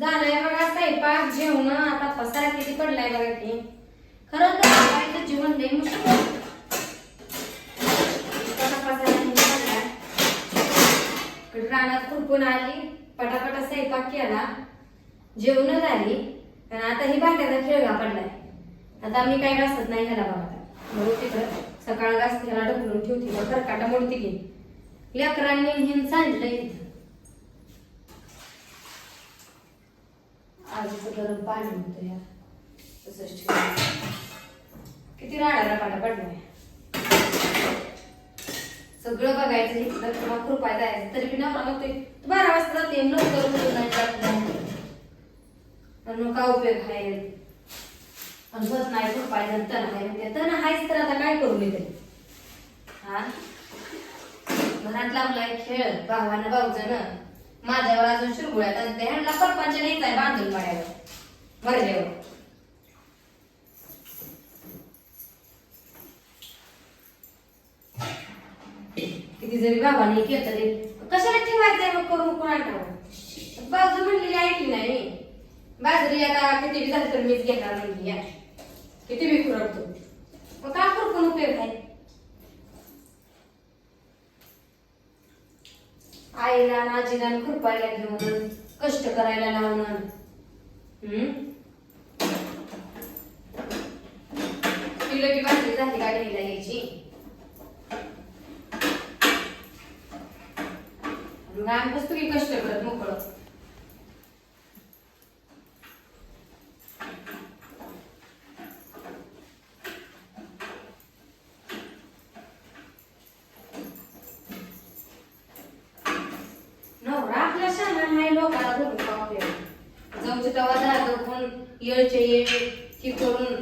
झालंय बघा स्वयंपाक जेवण आता पसारा किती पडलाय बघा की. खरं तर बाबाचं जीवन लई मुश्किल रानात खुरपून आली पटापटा स्वयंपाक केला जेवण झाली आणि आता ही भाट्याचा खेळगा पडलाय. आता मी काय घासत नाही ह्याला बघा म्हणून तिकडं सकाळ घास ह्याला ढकलून ठेवते मग खरकाटा मोडती की. लेकरांनी हिन सांडलं इथं आजचं गरम पाणी होतं या तसंच किती राडा रपाटा पडणार सगळं बघायचं इकडं किंवा कृपा जायचं. तरी बी नवरा म्हणतोय तू बारा वाजता जाते. लवकर उठून नाही पण मग काय उपयोग आहे? आणि बस नाही कृपाय जर तण आहे. म्हणजे तण आहेच तर आता काय करू मी तरी? हा? घरात लावलाय खेळ भावानं भाऊजन. माझ्यावर अजून शिरगुळ्या तर ते ह्यांना सरपंच नाहीच बांधून माळ्यावर मरल्यावर किती जरी बाबाने केलं तरी कशाला ठेवायचंय मग करू कोणाला? बाजू म्हणलेली ऐकली नाही. बाजरी आता किती बी झालं तर मीच घेणार म्हणली या. किती बी खुरपतो. मग का करून उपयोग आहे? आईला आणि आजीला खुरपायला घेऊन कष्ट करायला लावणं हम्म? तिला की भाजी झाली का घ्यायला यायची? मग आम्ही बसतो की कष्ट करत मोकळं नवरा आपला शाना हाय लोकाला धरून पाहूया जाऊचे तेव्हा जागं पण येळचे ये ही करून.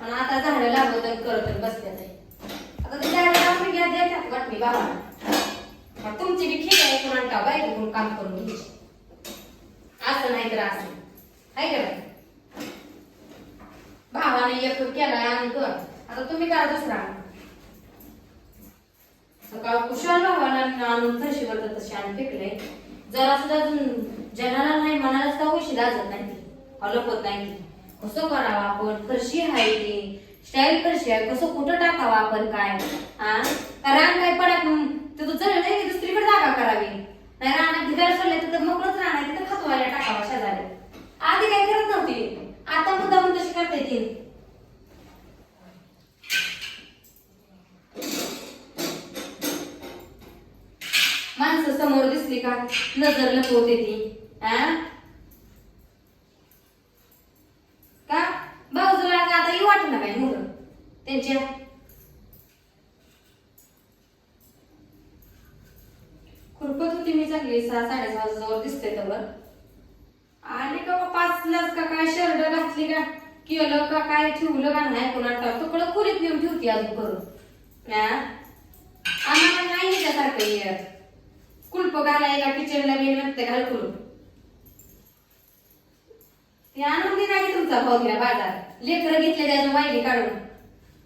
पण आता झाडं लागवत करत आणि बसत्यात आता ते झाडं लावून घ्या देतात वाटणी बाबा. तुमची बी ठीक आहे कोण आणता बाई कोण काम करून घ्यायची. असं नाही तर असं. आहे का बाई? भावाने एक केलाय आणि कर आता तुम्ही करा दुसरा. सकाळ कुशाल भावाला आणून फरशी करतात तसे आणि फेकले. जरा सुद्धा जनाला नाही मनाला सुद्धा उशी लाजत नाही हलपत नाही कसं करावं आपण? फरशी आहे ती. स्टाईल फरशी आहे. कसं कुठं टाकावं आपण काय? हा का रान काय पडा तू जळ नाही की दुसरीकडे जागा करावी. नाही रानात भिगायला सोडले तर मोकळंच राहणार तिथं खतवायला टाकावा शेजारी. आधी काय करत नव्हती? आता मुद्दा पण तशी करते येतील माणसं समोर दिसली का? नजर लपवते ती. का? भाऊजला आता येऊ वाटत काय मुलं. त्यांच्या. खुरपत होती मी चांगली. सहा साडेसहा जवळ दिसते तर आले का बा पाचलाच का काय शर्ट घातली का? केलं का काय? ठेवलं का नाही? कोणा तुकडं कुरीत नेऊन ठेवती अजून करून. आम्हाला नाही त्यासारखं येत. कुलप घालायला किचनला मी नसते घाल कुलूप ते आनंदी नाही तुमचा भाऊ घ्या बाजार. लेकर घेतले त्याचं वाईली काढून.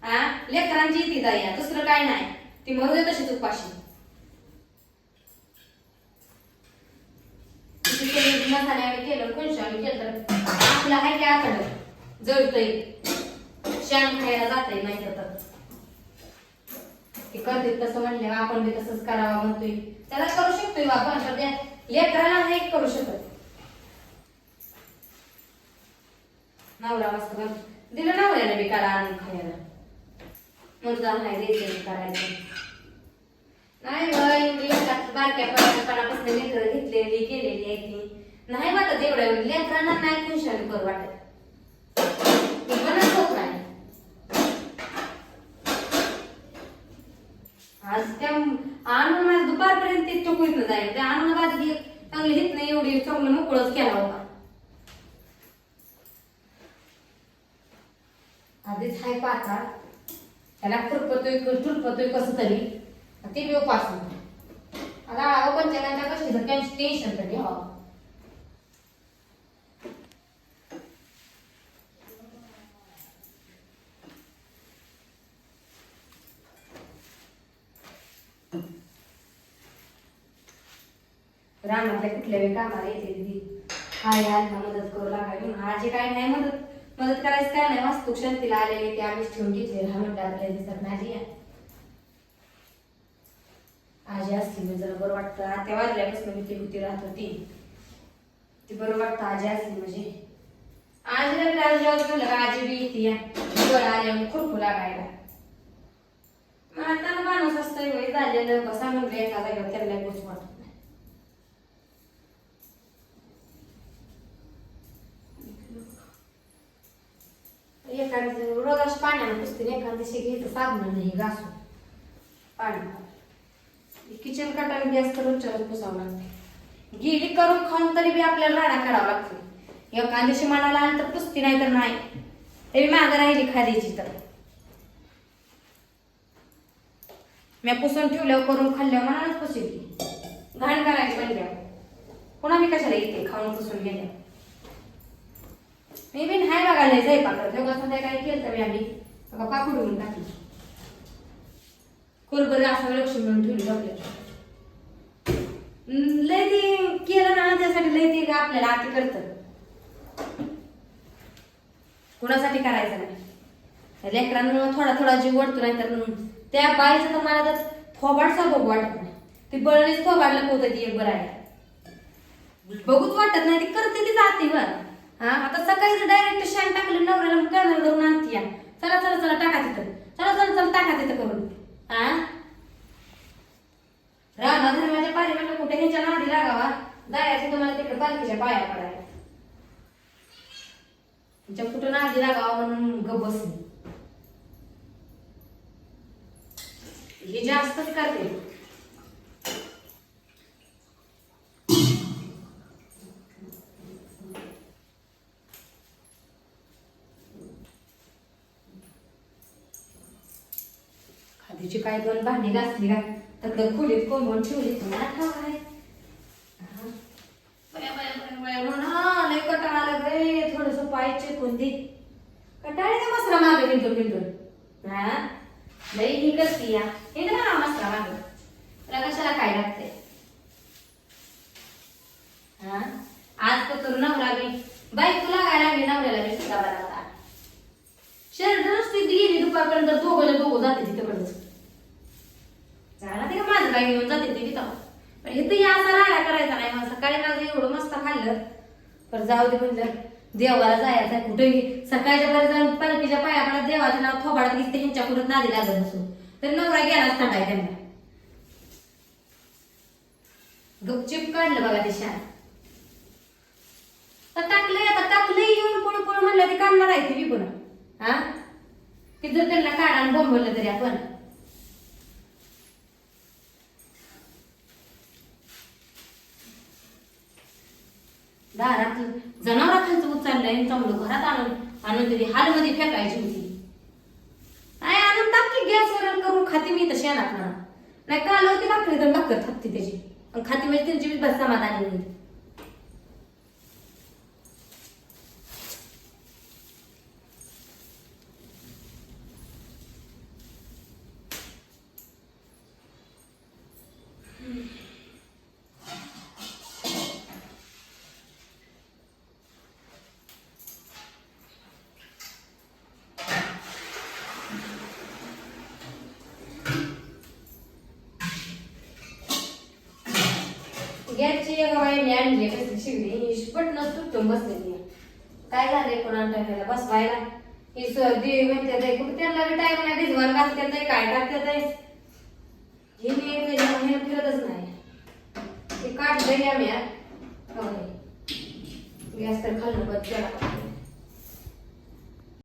हा लेकरांची ती दया दुसरं काय नाही. ती मरू दे तशीच उपाशी मसाल्याने केलं कोणशाने केलं तर आपलं आहे काय आकडं? जळतय. शान खायला जात नाही तर. ते करते तसं म्हणले आपण बी तसंच करावं म्हणतोय. त्याला करू शकतोय आपण पण लेकराला नाही करू शकत. नवरा मस्त बघ. दिलं नवऱ्याला बी करा आणून खायला. मुलगा नाही देते करायचं. नाही बाई एवढी बारक्या पणापासून लेकरं घेतलेली केलेली आहे ती. नाही वाटत एवढ्या लेकरांना नाही खुशाल करू वाटत ती बनत होत नाही आज त्या आणून माझ्या दुपारपर्यंत ते टोकळीत जाईल? ते आणून भाजी चांगली हित नाही एवढी चांगलं मोकळच केला होता. आधीच हाय पाचा त्याला खुरपतोय टुरपतोय कसं तरी. ते बी उपासून आता आळावं पंचनाच्या कशी टेन्शन तरी हो रानातल्या कुठल्या वेळी कामाला येते दीदी. हाय आजला मदत करू लागावी आजी काय नाही मदत. मदत करायचं काय नाही. वास्तू शांतीला आलेले ते आम्हीच ठेवून घेतले हा म्हणतात आपल्या दिसत नाही आजी आजी असली म्हणजे जरा बरं वाटतं. आत्या वाजल्यापासून मी ती होती राहत होती. ती बरं वाटतं. आजी असली म्हणजे. आजीला बी आज जेव्हा म्हणलं का आजी बी येते या. डोळा आल्यावर खुरपू लागायला. मग आता माणूस असतंय वय झालेलं. बसा म्हणलं एका जागेवर त्यांना गोष्ट नाही रोज अशी पाण्यानं पुसते एखाद्या दिवशी घ्यायचं साबण नाही घासून पाणी किचन कटाने गॅस तर रोजच्या पुसावं लागते गेली करून खाऊन तरी बी आपल्याला राडा करावा लागतो एका दिवशी मनाला आलं तर पुसती नाही तर नाही तरी मागं राहिली खादीची तर मी पुसून ठेवल्यावर करून खाल्ल्यावर मनालाच पुसेल की घाण करायची म्हणल्यावर पुन्हा मी कशाला येते खाऊन पुसून गेल्या मी बी नाही बघायला स्वयंपाक तेव्हा संध्याकाळी केलं तर मी आम्ही बघा पापड घेऊन टाकली. कुरबरी असं लक्ष म्हणून ठेवली आपल्याला लय ती केलं ना त्यासाठी लय ती आपल्याला आती करतं. कुणासाठी करायचं नाही. त्या लेकरांमुळे थोडा थोडा जीव वाढतो नाही तर त्या बाईचं तर मला तर थोबाडचा बघू वाटत नाही. ती बळणीच थोबाडलं पोहत ती एक बरं आहे. बघूच वाटत नाही ती करते ती जाते बरं हा? आता सकाळी डायरेक्ट शान टाकलं नवऱ्याला मग कर्नल करून आणते या. चला चला चला टाका तिथं. चला चला चला टाका तिथं करून. हा? रामा धर्माच्या पाठीमागे कुठे ह्याच्या नादी लागावा? जायचं तुम्हाला तिकडे पालखीच्या पाया पडायला. तिच्या कुठं नादी लागावा म्हणून ग हे जास्तच करते. तुझी काय दोन भांडी घासली का तर खोलीत कोंबून ठेवली तुम्हाला ठाऊक आहे. हा. आला गे थोडस पाय चेकून दे. कंटाळी का मसरा मागे बिंदून बिंदून हा? लई ही करती या. हे ना मसरा मागे तुला कशाला काय लागते हा? आज तर तुला नवरा बी. बाई तुला काय लागली नवऱ्याला बी सुद्धा बरा आता? शर्ट नुसती गेली दुपारपर्यंत दोघं दोघं जाते तिथपर्यंत खायला ते माझं काय घेऊन जाते ते तिथं. पण हे तर असा राडा करायचा नाही. मग सकाळी माझं एवढं मस्त खाल्लं. पण जाऊ दे म्हणलं देवाला जायचं कुठेही. सकाळच्या पर्यंत जाऊन पालखीच्या पायाकडे देवाचं नाव थोबाडात दिसते ह्यांच्या कुठं नादी लागत बसून. तर नवरा गेलाच थांबाय त्यांना. गपचिप काढलं बघा ते शाळा तर टाकलंय आता टाकलंय येऊन पळू पळू म्हणलं ते काढणार आहे ती पण हा? ते जर त्यांना काढा आणि बोंबवलं तरी आपण. दारात जनावरांचं उचललंय चांगलं घरात आणून आणून तरी हालमध्ये फेकायची होती. नाही आणून गॅस गॅसवर करून खाते मी तशी आणणार नाही काल होती भाकरी तर भाकर थापते त्याची. आणि खाते म्हणजे त्यांची बस समाधानी होईल. गॅसची एक बाई मी आणली कसली शिगडी बटन तुटून बसलेली काय झालंय कोणा टाकायला? बस व्हायला. ही सर्दी म्हणते ते कुठे त्यांना बी टाइम नाही भिजवायला घालतात आहे, काय करतात आहे. हे मी एक त्याच्या महिन्यात फिरतच नाही. ते काढलंय आम्ही हो. गॅस तर खाल्लं बघ त्याला